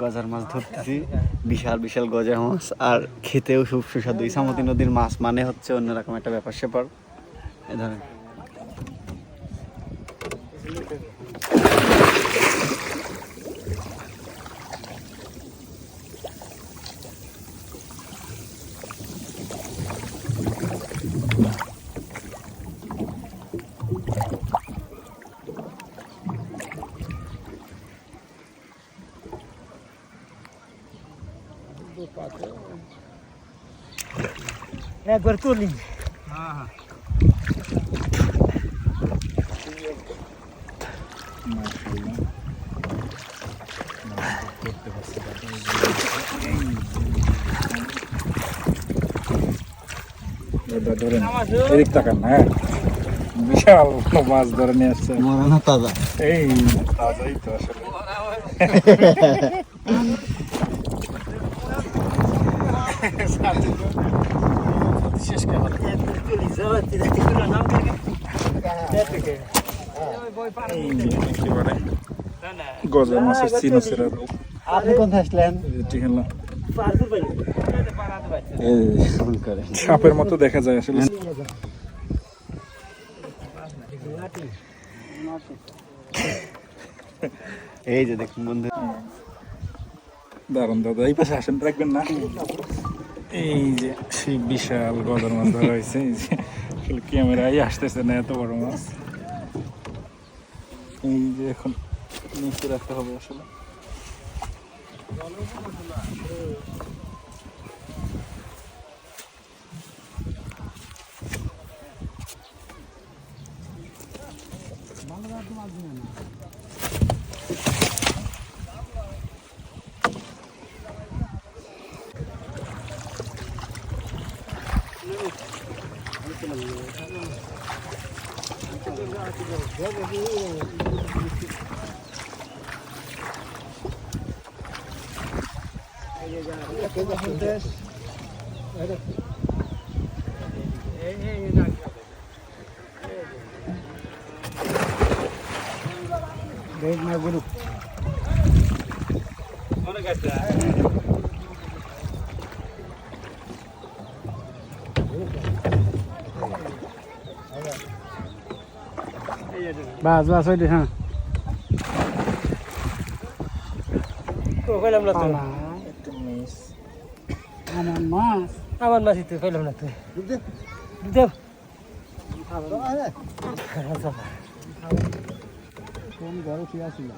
গজার মাছ ধরতেছি। বিশাল বিশাল গজা মাছ। আর খেতেও খুব সুস্বাদু। ইসামতি নদীর মাছ মানে হচ্ছে অন্যরকম একটা ব্যাপার স্যাপার এ ধরেন। একবার তুলি এটা ধরেন এদিক তাকান হ্যাঁ বিশাল কোনো মাছ ধরে নিয়ে আসছে মরানা তাজা এই তাজাই তো আসলে তুলি যাওয়াতে যাতে কোনো নাম থাকে এই যে একেবারে গজা মাছের আপনি আসলেন করে। সাপের মতো দেখা যায় আসলে। এই যে দেখুন বন্ধু। দারুণ দাদা এই পাশে আসেন রাখবেন না। এই যে সেই বিশাল গজার মাছ ধরা হয়েছে আসলে ক্যামেরাই আসতেছে না এত বড় মাছ। এই যে এখন নিচে রাখতে হবে আসলে। Big my group. Mana kata? বাস বাস ওই হ্যাঁ কইলাম না তো। একটু মিস আমার মাছ। আমার মাছ তো কইলাম না তো। দেব কোন ঘরে কি আসিলা